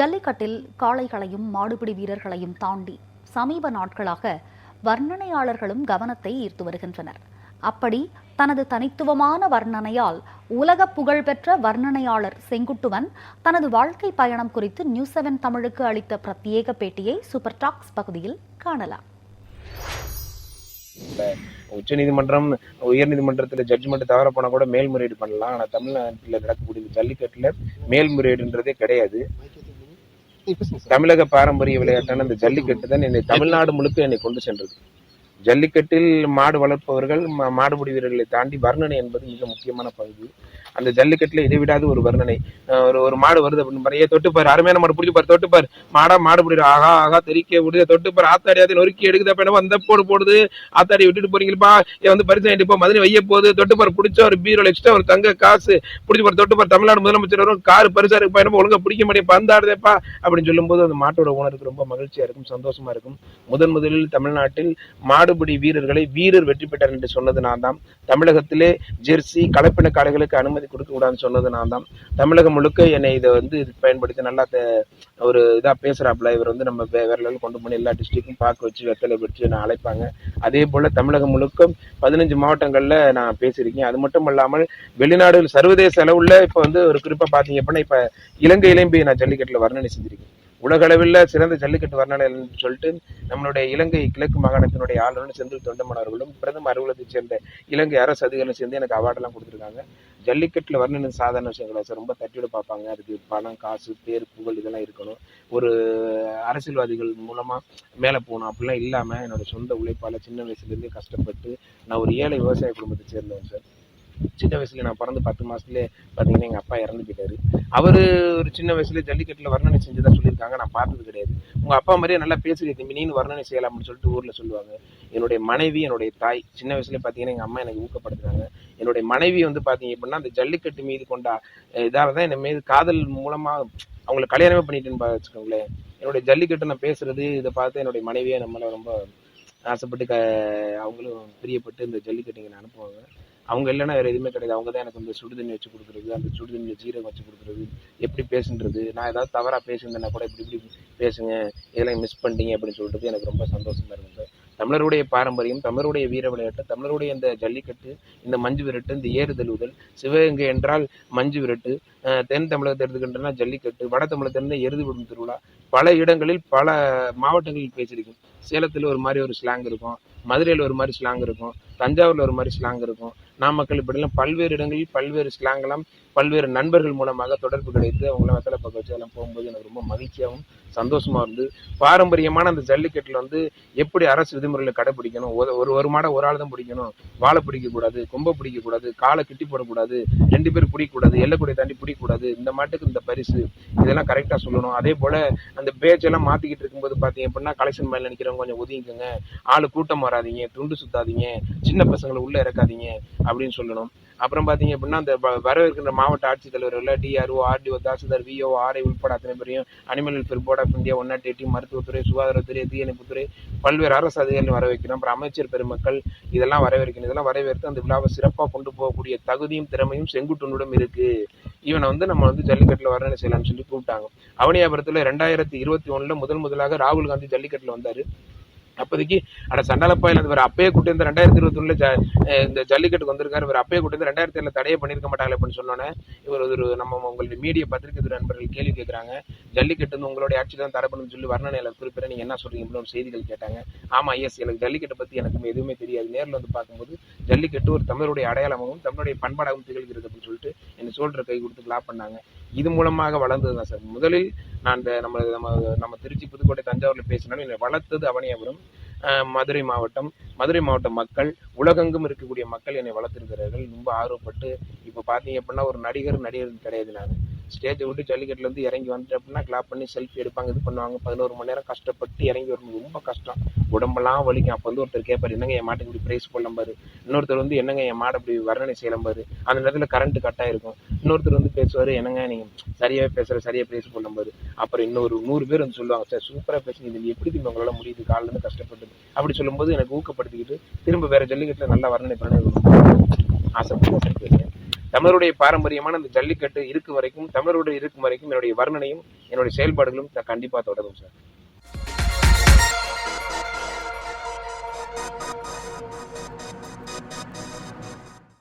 ஜல்லிக்கட்டில் காளைகளையும் மாடுபிடி வீரர்களையும் தாண்டி சமீப நாட்களாக வர்ணனையாளர்களும் கவனத்தை ஈர்த்து வருகின்றனர். அப்படி தனது தனித்துவமான வர்ணனையால் உலக புகழ்பெற்ற வர்ணனையாளர் செங்குட்டுவன் தனது வாழ்க்கை பயணம் குறித்து நியூஸ் செவன் தமிழுக்கு அளித்த பிரத்யேக பேட்டியை சூப்பர் டாக்ஸ் பகுதியில் காணலாம். உச்ச நீதிமன்றம் உயர் நீதிமன்றத்துல ஜட்ஜ்மெண்ட் தவற போனா கூட மேல்முறையீடு பண்ணலாம். ஆனா தமிழ்நாட்டில் நடக்கக்கூடிய ஜல்லிக்கட்டுல மேல்முறையீடுன்றதே கிடையாது. தமிழக பாரம்பரிய விளையாட்டான இந்த ஜல்லிக்கட்டு தான் என்னை தமிழ்நாடு முழுக்க என்னை கொண்டு சென்றது. ஜல்லிக்கட்டில் மாடு வளர்ப்பவர்கள் மாடுபிடி வீரர்களை தாண்டி வர்ணனை என்பது மிக முக்கியமான பகுதி அந்த ஜல்லிக்கட்டுல இடைவிடாத ஒரு வர்ணனை. ஒரு ஒரு மாடு வருது அப்படின்னு பாரு. தொட்டு பாரு அருமையான மாடு பிடிச்சி பாரு தொட்டு பாரு மாடா மாடு பிடிக்கிற ஆகா ஆகா தெறிக்க விடுது. தொட்டு பாரு ஆத்தாடி அதை நொறுக்கி எடுக்குது அப்ப என்ன அந்த போடு போடுது. ஆத்தாடி விட்டுட்டு போறீங்களப்பா. ஏ வந்து பரிசு வாங்கிட்டு போ. மதுரை வைய போகுது. தொட்டு பாரு பிடிச்ச ஒரு பீரோல எக்ஸ்ட்ரா ஒரு தங்க காசு. பிடிச்சி பாரு தொட்டு பாரு தமிழ்நாடு முதலமைச்சர் வரும் கார் பரிசா இருப்பா பையனப்பா ஒழுங்கா பிடிக்க மாட்டேன். பந்தாடுதேப்பா. அப்படின்னு சொல்லும்போது அந்த மாட்டோட உணருக்கு ரொம்ப மகிழ்ச்சியா இருக்கும் சந்தோஷமா இருக்கும். முதன் முதலில் தமிழ்நாட்டில் மாடு மாடுபிடி வீரர்களை வீரர் வெற்றி பெற்றார் என்று சொன்னது நான் தான் தமிழகத்திலே ஜெர்சி கலப்பின காளைகளுக்கு அனுமதி கொடுக்க கூடாதுன்னு சொன்னது நான் தான் தமிழகம் முழுக்க என்னை இதை வந்து பயன்படுத்தி நல்லா ஒரு இதா பேசுறாப்புல. இவர் வந்து நம்ம வேற லெவல் கொண்டு போய் எல்லா டிஸ்ட்ரிக்டும் பார்க்க வச்சு வெத்தலை வச்சு நான் அழைப்பாங்க. அதே போல தமிழகம் முழுக்க பதினஞ்சு மாவட்டங்கள்ல நான் பேசியிருக்கேன். அது மட்டும் இல்லாமல் வெளிநாடுகள் சர்வதேச அளவுல இப்ப வந்து ஒரு குறிப்பா பாத்தீங்க அப்படின்னா இப்ப இலங்கையிலையும் போய் நான் ஜல்லிக்கட்டுல வர்ணனை செஞ்சிருக்கேன். உலகளவில் சிறந்த ஜல்லிக்கட்டு வர்ணனை சொல்லிட்டு நம்மளுடைய இலங்கை கிழக்கு மாகாணத்தினுடைய ஆளுநர் செந்தில் தொண்டமன் அவர்களும் பிரதம அலுவலகத்தைச் சேர்ந்த இலங்கை அரசு அதிகாரிகளும் சேர்ந்து எனக்கு அவார்டெல்லாம் கொடுத்துருக்காங்க. ஜல்லிக்கட்டில் வர்ணனை சாதாரண விஷயம் சார் ரொம்ப தட்டியோட பார்ப்பாங்க. அதுக்கு பணம் காசு பேர் புகழ் இதெல்லாம் இருக்கணும். ஒரு அரசியல்வாதிகள் மூலமாக மேலே போகணும். அப்படிலாம் இல்லாமல் என்னோட சொந்த உழைப்பால் சின்ன வயசுலேருந்தே கஷ்டப்பட்டு நான் ஒரு ஏழை விவசாய குடும்பத்தை சேர்ந்தவன் சார். சின்ன வயசுல நான் பிறந்து பத்து மாசத்துல பாத்தீங்கன்னா எங்க அப்பா இறந்து போயிட்டாரு. அவரு ஒரு சின்ன வயசுல ஜல்லிக்கட்டுல வர்ணனை செஞ்சதா சொல்லியிருக்காங்க. நான் பார்த்தது கிடையாது. உங்க அப்பா மாதிரியே நல்லா பேசுகிற தம்பி. நீனு வர்ணனை செய்யலாம் அப்படின்னு சொல்லிட்டு ஊர்ல சொல்லுவாங்க. என்னுடைய மனைவி என்னுடைய தாய் சின்ன வயசுல பாத்தீங்கன்னா எங்க அம்மா எனக்கு ஊக்கப்படுத்துறாங்க என்னுடைய மனைவி வந்து பாத்தீங்க அப்படின்னா அந்த ஜல்லிக்கட்டு மீது கொண்டா அஹ், இதால தான் மீது காதல் மூலமா அவங்களை கல்யாணமே பண்ணிட்டேன்னு வச்சுக்கோங்களேன். என்னுடைய ஜல்லிக்கட்டு நான் பேசுறது இதை பார்த்து என்னுடைய மனைவியை நம்மள ரொம்ப ஆசைப்பட்டு க அவங்களும் பிரியப்பட்டு இந்த ஜல்லிக்கட்டு இங்கே அனுப்புவாங்க. அவங்க இல்லைன்னா வேற எதுவுமே கிடையாது. அவங்க தான் எனக்கு இந்த சுடுதண்ணி வச்சு கொடுக்குறது அந்த சுடுதண்ணியில் ஜீரகம் வச்சு கொடுக்குறது எப்படி பேசுன்றது. நான் ஏதாவது தவறாக பேசியிருந்தேன்னா கூட இப்படி இப்படி பேசுங்க இதெல்லாம் மிஸ் பண்ணிட்டீங்க அப்படின்னு சொல்லிட்டு எனக்கு ரொம்ப சந்தோஷமா இருக்கும் சார் தமிழருடைய பாரம்பரியம் தமிழருடைய வீர விளையாட்டு தமிழருடைய இந்த ஜல்லிக்கட்டு இந்த மஞ்சு விரட்டு இந்த ஏறு தழுவுதல் சிவகங்கை என்றால் மஞ்சு விரட்டு தென் தமிழகத்தை எடுத்துக்கிட்டோம்னா ஜல்லிக்கட்டு வட தமிழகத்திலிருந்து எருது விடும் திருவிழா. பல இடங்களில் பல மாவட்டங்களில் பேசியிருக்கேன் சேலத்தில் ஒரு மாதிரி ஒரு ஸ்லாங் இருக்கும் மதுரையில் ஒரு மாதிரி ஸ்லாங் இருக்கும் தஞ்சாவூரில் ஒரு மாதிரி ஸ்லாங் இருக்கும். நாமக்கல் இப்படிலாம் பல்வேறு இடங்களில் பல்வேறு ஸ்லாங்கெல்லாம் பல்வேறு நண்பர்கள் மூலமாக தொடர்பு கிடைத்து அவங்களாம் வெத்தலை பக்கம் வச்சு எல்லாம் போகும்போது எனக்கு ரொம்ப மகிழ்ச்சியாகவும் சந்தோஷமாக இருந்து பாரம்பரியமான அந்த ஜல்லிக்கட்டில் வந்து எப்படி அரசு விதிமுறைகளை கடைப்பிடிக்கணும் ஒரு ஒரு ஒரு மாடை ஒரு ஆள் தான் பிடிக்கணும் வாழை பிடிக்கக்கூடாது கொம்பை காலை கிட்டி போடக்கூடாது ரெண்டு பேர் பிடிக்கக்கூடாது எல்லைக்குடியை தாண்டி பிடிக்கக்கூடாது இந்த மாட்டுக்கு இந்த பரிசு இதெல்லாம் கரெக்டாக சொல்லணும். அதே போல் அந்த பேச்செல்லாம் மாற்றிக்கிட்டு இருக்கும்போது பார்த்தீங்க அப்படின்னா கலெக்ஷன் மேலே நினைக்கிறவங்க கொஞ்சம் ஒதுங்கிக்கோங்க. ஆள் கூட்டம் வராதீங்க துண்டு சுத்தாதீங்க சின்ன பசங்களை உள்ளே இறக்காதீங்க. அப்படின்னு சொல்லணும். அப்புறம் பாத்தீங்க அப்படின்னா அந்த வ- வரவிருக்கின்ற மாவட்ட ஆட்சித்தலைவர்கள் DRO RDO tahsildar VO RI உட்பட அத்தனை பேரையும் animal welfare board of India one not eighty மருத்துவத்துறை சுகாதாரத்துறை தீயணைப்புத்துறை பல்வேறு அரசு அதிகாரிகள் வரவேற்கிறோம். அப்புறம் அமைச்சர் பெருமக்கள் இதெல்லாம் வரவேற்கணும் இதெல்லாம் வரவேற்று அந்த விழாவை சிறப்பாக கொண்டு போகக்கூடிய தகுதியும் திறமையும் செங்குட்டுனுடன் இருக்கு. இவனை வந்து நம்ம வந்து ஜல்லிக்கட்டில் வர்ணனை செய்யலாம்னு சொல்லி கூப்பிட்டாங்க. அவனியாபுரத்தில் ரெண்டாயிரத்தி இருபத்தி ஒன்றில் முதல் முதலாக ராகுல் காந்தி ஜல்லிக்கட்டில் வந்தார். அப்போதைக்கு அட சண்டாலப்பாயில் இவர் அப்பயே கூட்டி வந்து ரெண்டாயிரத்தி இருபத்தி ஒண்ணுல ஜ- இந்த ஜல்லிக்கட்டுக்கு வந்திருக்காரு. இவர் அப்பயே கூட்டி வந்து ரெண்டாயிரத்தி ஏழுல தடையே பண்ணிருக்க மாட்டாங்க அப்படின்னு சொன்னோன்னே இவர் ஒரு நம்ம உங்களுடைய மீடியா பத்திரிகை துறை நண்பர்கள் கேள்வி கேட்குறாங்க ஜல்லிக்கட்டு வந்து உங்களுடைய ஆட்சி தான் தடை பண்ணுன்னு சொல்லி வர்ணனையாளர் குறிப்பிட நீங்க என்ன சொல்றீங்க ஒரு செய்திகள் கேட்டாங்க. ஆமா எஸ் எனக்கு ஜல்லிக்கட்டை பத்தி எனக்கு எதுவுமே தெரியாது. நேரில் வந்து பார்க்கும்போது ஜல்லிக்கட்டு ஒரு தமிழருடைய அடையாளமாகவும் தமிழுடைய பண்பாடாகவும் திகழ்கிறது அப்படின்னு சொல்லிட்டு என்ன சொல்ற கை கொடுத்து லா பண்ணாங்க. இது மூலமாக வளர்ந்தது தான் சார். முதலில் நான் இந்த நம்ம நம்ம நம்ம திருச்சி புதுக்கோட்டை தஞ்சாவூர்ல பேசினாலும் என்னை வளர்த்தது அவனியாபுரம் மதுரை மாவட்டம். மதுரை மாவட்ட மக்கள் உலகெங்கும் இருக்கக்கூடிய மக்கள் என்னை வளர்த்திருக்கிறார்கள். ரொம்ப ஆர்வப்பட்டு இப்போ பார்த்தீங்க அப்படின்னா ஒரு நடிகர் நடிகர் கிடையாது நான். ஸ்டேஜை விட்டு ஜல்லிக்கட்டில் வந்து இறங்கி வந்துட்டு அப்படின்னா கிளாப் பண்ணி செல்ஃபி எடுப்பாங்க இது பண்ணுவாங்க. பதினோரு மணி நேரம் கஷ்டப்பட்டு இறங்கி வரணும் ரொம்ப கஷ்டம். உடம்பெல்லாம் வலிக்கும். அப்போ வந்து ஒருத்தர் கேட்பார் என்னங்க என் மாட்டுக்கு இப்படி பிரைஸ் போடலம்பாரு இன்னொருத்தர் வந்து என்னங்க என் மாடை இப்படி வர்ணனை செய்யலம்பாரு அந்த நேரத்தில் கரண்ட் கட் இருக்கும் இன்னொருத்தர் வந்து பேசுவார் என்னங்க நீங்கள் சரியாக பேசுகிற சரியாக பிரைஸ் போடலம்பாரு அப்புறம் இன்னொரு நூறு பேர் வந்து சொல்லுவாங்க சார் சூப்பராக பேசுங்க இது எப்படி திரும்ப உங்களால் முடியுது? காலிலேருந்து கஷ்டப்பட்டு அப்படி சொல்லும்போது எனக்கு ஊக்கப்படுத்திக்கிட்டு திரும்ப வேறு ஜல்லிக்கட்டில் நல்லா வர்ணனை பண்ண ஆசைப்பட்டு பேசுகிறேன் தமிழருடைய பாரம்பரியமான அந்த ஜல்லிக்கட்டு இருக்கு வரைக்கும் தமிழருடைய இருக்கும் வரைக்கும் என்னுடைய வர்ணனையும் என்னுடைய செயல்பாடுகளும் கண்டிப்பா தொடரும் சார்.